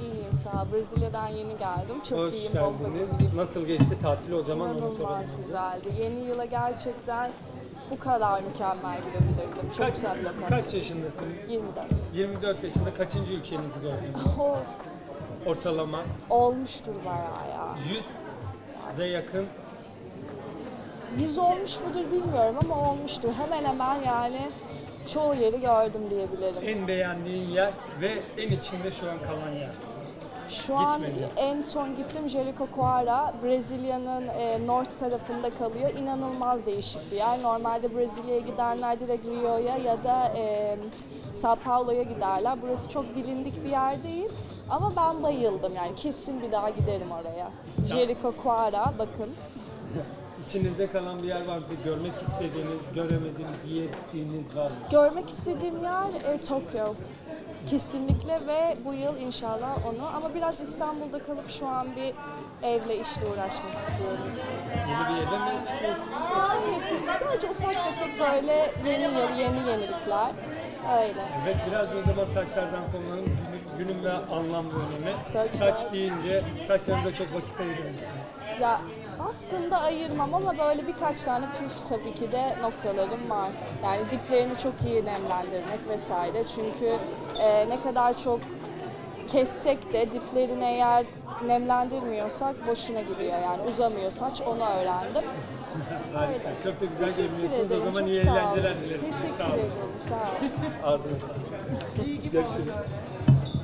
İyiyim sağ ol. Brezilya'dan yeni geldim. Çok Hoş iyiyim. geldiniz. Nasıl geçti tatil o zaman onu soralım. İnanılmaz güzeldi. Yeni yıla gerçekten bu kadar mükemmel girebilirdim. Çok Kaç, güzel bir lokasyon. kaç yaşındasınız? 24. 24 yaşında kaçıncı ülkenizi gördünüz? Oh, Ortalama olmuştur bayağı ya. 100'e yakın. 100 olmuş mudur bilmiyorum ama olmuştur. Hemen hemen yani çoğu yeri gördüm diyebilirim. En beğendiğin yer ve en içinde şu an kalan yer. Şu an Gitmedi. en son gittim Jericoacoara. Brezilya'nın e, north tarafında kalıyor. İnanılmaz değişik bir yer. Normalde Brezilya'ya gidenler direkt Rio'ya ya da e, Sao Paulo'ya giderler. Burası çok bilindik bir yer değil. Ama ben bayıldım yani kesin bir daha giderim oraya. Jericoacoara bakın. İçinizde kalan bir yer var mı? Görmek istediğiniz, göremediğiniz, bir yettiğiniz var mı? Görmek istediğim yer e, Tokyo. Kesinlikle ve bu yıl inşallah onu ama biraz İstanbul'da kalıp şu an bir evle işle uğraşmak istiyorum. Yeni bir yere mi çıkıyorsunuz? Hayır, sadece ufak tefek böyle yeni yıl, yeni yenilikler. Öyle. Evet biraz da o zaman saçlardan konuşalım. Günün, günün ve anlam ve önemi. Saçlar. Saç deyince saçlarınıza çok vakit ayırır mısınız? Ya aslında ayırmam ama böyle birkaç tane püf tabii ki de noktalarım var. Yani diplerini çok iyi nemlendirmek vesaire. Çünkü e, ne kadar çok kessek de diplerini eğer nemlendirmiyorsak boşuna gidiyor yani uzamıyor saç onu öğrendim. Harika. Çok da güzel görünüyorsunuz. O zaman iyi eğlenceler dilerim. size. Teşekkür ederim. Sağ olun. Ağzına sağlık. Görüşürüz.